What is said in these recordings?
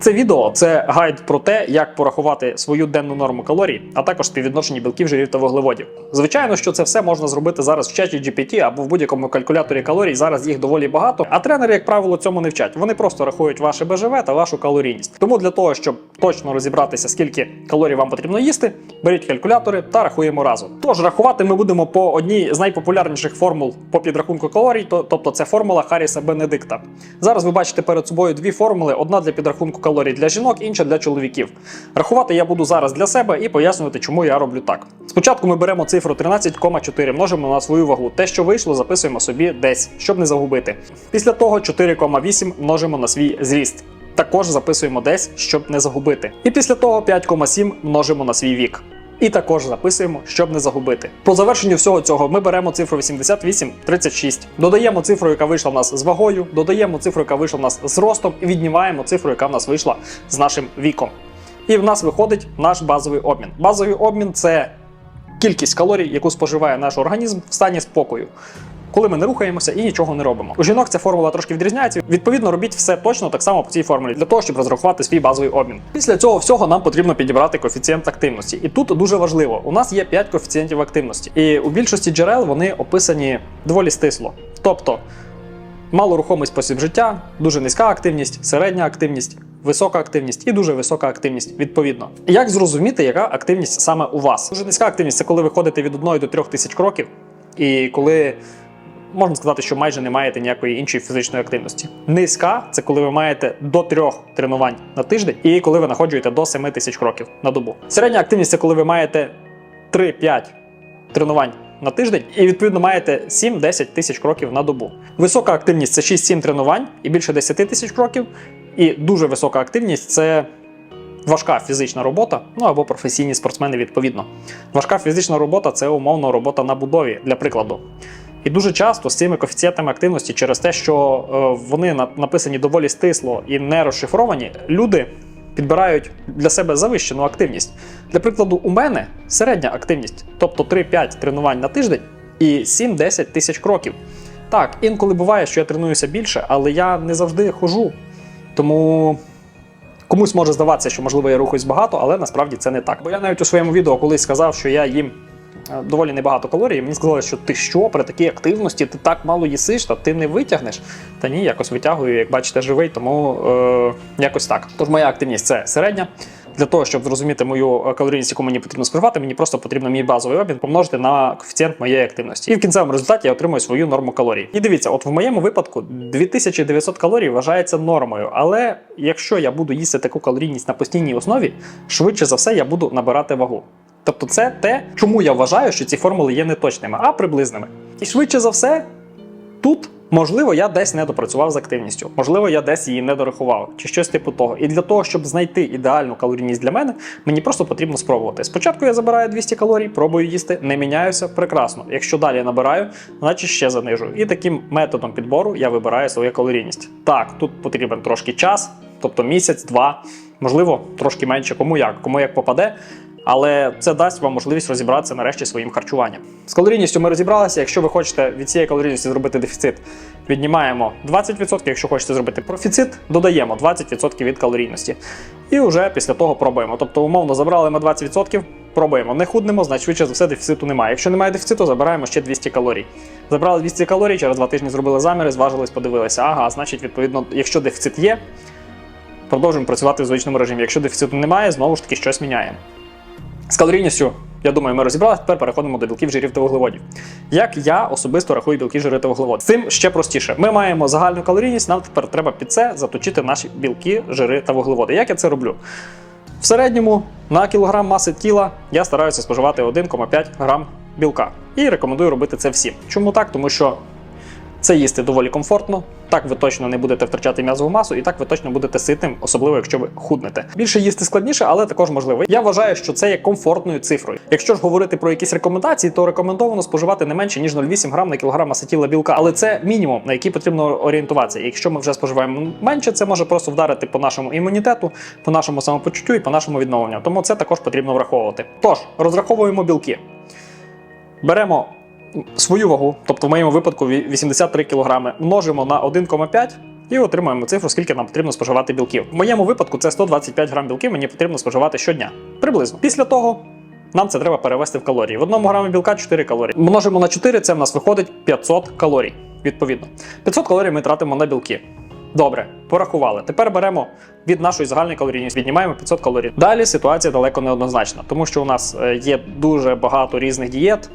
Це відео це гайд про те, як порахувати свою денну норму калорій, а також співвідношення білків, жирів та вуглеводів. Звичайно, що це все можна зробити зараз в чаті GPT або в будь-якому калькуляторі калорій. Зараз їх доволі багато. А тренери, як правило, цьому не вчать. Вони просто рахують ваше БЖВ та вашу калорійність. Тому для того, щоб точно розібратися, скільки калорій вам потрібно їсти, беріть калькулятори та рахуємо разом. Тож рахувати ми будемо по одній з найпопулярніших формул по підрахунку калорій, то- тобто це формула Харріса Бенедикта. Зараз ви бачите перед собою дві формули: одна для підрахунку калорій для жінок, інша для чоловіків. Рахувати я буду зараз для себе і пояснювати, чому я роблю так. Спочатку ми беремо цифру 13,4, множимо на свою вагу. Те, що вийшло, записуємо собі десь, щоб не загубити. Після того 4,8 множимо на свій зріст. Також записуємо десь, щоб не загубити. І після того 5,7 множимо на свій вік. І також записуємо, щоб не загубити. По завершенню всього цього ми беремо цифру 88,36, додаємо цифру, яка вийшла в нас з вагою, додаємо цифру, яка вийшла в нас з ростом, і віднімаємо цифру, яка в нас вийшла з нашим віком. І в нас виходить наш базовий обмін. Базовий обмін це кількість калорій, яку споживає наш організм в стані спокою. Коли ми не рухаємося і нічого не робимо. У жінок ця формула трошки відрізняється. Відповідно, робіть все точно так само по цій формулі для того, щоб розрахувати свій базовий обмін. Після цього всього нам потрібно підібрати коефіцієнт активності. І тут дуже важливо: у нас є 5 коефіцієнтів активності, і у більшості джерел вони описані доволі стисло. Тобто малорухомий спосіб життя, дуже низька активність, середня активність. Висока активність і дуже висока активність відповідно. Як зрозуміти, яка активність саме у вас? Дуже низька активність це коли ви ходите від 1 до 3 тисяч кроків, і коли можна сказати, що майже не маєте ніякої іншої фізичної активності. Низька це коли ви маєте до трьох тренувань на тиждень, і коли ви находжуєте до 7 тисяч кроків на добу. Середня активність це коли ви маєте 3-5 тренувань. На тиждень і відповідно маєте 7-10 тисяч кроків на добу. Висока активність це 6-7 тренувань і більше 10 тисяч кроків. І дуже висока активність це важка фізична робота, ну або професійні спортсмени відповідно. Важка фізична робота це умовно робота на будові, для прикладу. І дуже часто з цими коефіцієнтами активності, через те, що е, вони написані доволі стисло і не розшифровані, люди підбирають для себе завищену активність. Для прикладу, у мене середня активність, тобто 3-5 тренувань на тиждень і 7-10 тисяч кроків. Так, інколи буває, що я тренуюся більше, але я не завжди хожу. Тому комусь може здаватися, що можливо я рухаюсь багато, але насправді це не так. Бо я навіть у своєму відео колись сказав, що я їм доволі небагато калорій. Мені сказали, що ти що при такій активності ти так мало їсиш, та ти не витягнеш. Та ні, якось витягую, як бачите, живий, тому е, якось так. Тож моя активність це середня. Для того, щоб зрозуміти мою е, калорійність, яку мені потрібно споживати, мені просто потрібно мій базовий обмін помножити на коефіцієнт моєї активності. І в кінцевому результаті я отримую свою норму калорій. І дивіться, от в моєму випадку 2900 калорій вважається нормою. Але якщо я буду їсти таку калорійність на постійній основі, швидше за все я буду набирати вагу. Тобто, це те, чому я вважаю, що ці формули є не точними, а приблизними. І швидше за все, тут. Можливо, я десь не допрацював з активністю, можливо, я десь її не дорахував, чи щось типу того. І для того, щоб знайти ідеальну калорійність для мене, мені просто потрібно спробувати. Спочатку я забираю 200 калорій, пробую їсти, не міняюся, прекрасно. Якщо далі набираю, значить ще занижую. І таким методом підбору я вибираю свою калорійність. Так, тут потрібен трошки час, тобто місяць, два, можливо, трошки менше, кому як, кому як попаде. Але це дасть вам можливість розібратися нарешті своїм харчуванням. З калорійністю ми розібралися. Якщо ви хочете від цієї калорійності зробити дефіцит, віднімаємо 20%. Якщо хочете зробити профіцит, додаємо 20% від калорійності. І вже після того пробуємо. Тобто, умовно, забрали ми 20%, пробуємо. Не худнемо, значить швидше за все дефіциту немає. Якщо немає дефіциту, забираємо ще 200 калорій. Забрали 200 калорій, через два тижні зробили заміри, зважились, подивилися. Ага, значить, відповідно, якщо дефіцит є, продовжуємо працювати в звичному режимі. Якщо дефіциту немає, знову ж таки щось міняємо. З калорійністю, я думаю, ми розібралися. Тепер переходимо до білків, жирів та вуглеводів. Як я особисто рахую білки, жири та вуглеводи? Цим ще простіше. Ми маємо загальну калорійність, нам тепер треба під це заточити наші білки, жири та вуглеводи. Як я це роблю? В середньому на кілограм маси тіла я стараюся споживати 1,5 грам білка. І рекомендую робити це всім. Чому так? Тому що це їсти доволі комфортно. Так ви точно не будете втрачати м'язову масу, і так ви точно будете ситим, особливо якщо ви худнете. Більше їсти складніше, але також можливо. Я вважаю, що це є комфортною цифрою. Якщо ж говорити про якісь рекомендації, то рекомендовано споживати не менше ніж 0,8 грам на кілограм маси тіла білка. Але це мінімум, на який потрібно орієнтуватися. Якщо ми вже споживаємо менше, це може просто вдарити по нашому імунітету, по нашому самопочуттю і по нашому відновленню. Тому це також потрібно враховувати. Тож розраховуємо білки. Беремо свою вагу, тобто в моєму випадку 83 кг, множимо на 1,5 і отримуємо цифру, скільки нам потрібно споживати білків. В моєму випадку це 125 грам білків мені потрібно споживати щодня. Приблизно. Після того. Нам це треба перевести в калорії. В одному грамі білка 4 калорії. Множимо на 4, це в нас виходить 500 калорій. Відповідно. 500 калорій ми тратимо на білки. Добре, порахували. Тепер беремо від нашої загальної калорійності, віднімаємо 500 калорій. Далі ситуація далеко не однозначна, тому що у нас е, є дуже багато різних дієт,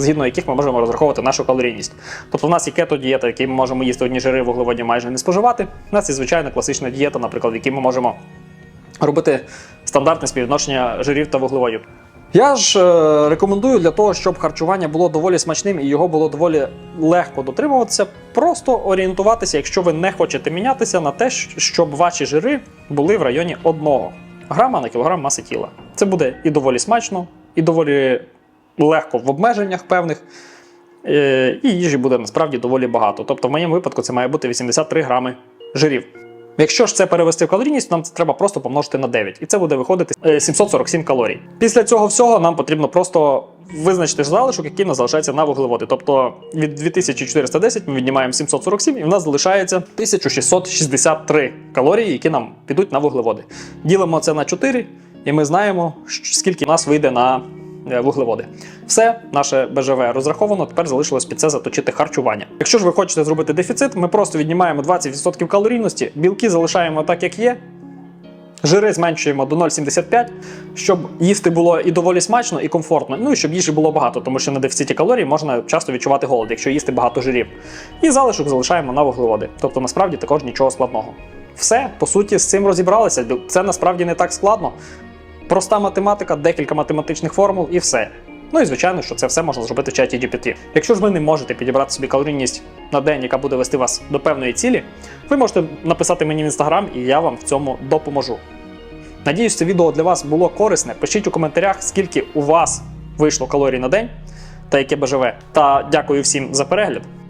згідно яких ми можемо розраховувати нашу калорійність. Тобто в нас є кето-дієта, в якій ми можемо їсти одні жири вуглеводні майже не споживати. У нас є звичайна класична дієта, наприклад, в якій ми можемо робити стандартне співвідношення жирів та вуглеводів. Я ж е, рекомендую для того, щоб харчування було доволі смачним і його було доволі легко дотримуватися, просто орієнтуватися, якщо ви не хочете мінятися, на те, щоб ваші жири були в районі 1 грама на кілограм маси тіла. Це буде і доволі смачно, і доволі легко в обмеженнях певних. Е, І їжі буде насправді доволі багато. Тобто, в моєму випадку це має бути 83 грами жирів. Якщо ж це перевести в калорійність, нам це треба просто помножити на 9, і це буде виходити е, 747 калорій. Після цього всього нам потрібно просто визначити залишок, який нас залишається на вуглеводи. Тобто від 2410 ми віднімаємо 747, і в нас залишається 1663 калорії, які нам підуть на вуглеводи. Ділимо це на 4, і ми знаємо, скільки в нас вийде на е, вуглеводи. Все, наше БЖВ розраховано. Тепер залишилось під це заточити харчування. Якщо ж ви хочете зробити дефіцит, ми просто віднімаємо 20% калорійності, білки залишаємо так, як є. Жири зменшуємо до 0,75, щоб їсти було і доволі смачно, і комфортно. Ну і щоб їжі було багато, тому що на дефіциті калорій можна часто відчувати голод, якщо їсти багато жирів. І залишок залишаємо на вуглеводи. Тобто, насправді також нічого складного. Все, по суті, з цим розібралися. Це насправді не так складно. Проста математика, декілька математичних формул і все. Ну і звичайно, що це все можна зробити в чаті GPT. Якщо ж ви не можете підібрати собі калорійність на день, яка буде вести вас до певної цілі, ви можете написати мені в інстаграм, і я вам в цьому допоможу. Надіюсь, це відео для вас було корисне. Пишіть у коментарях, скільки у вас вийшло калорій на день та яке БЖВ. Та дякую всім за перегляд.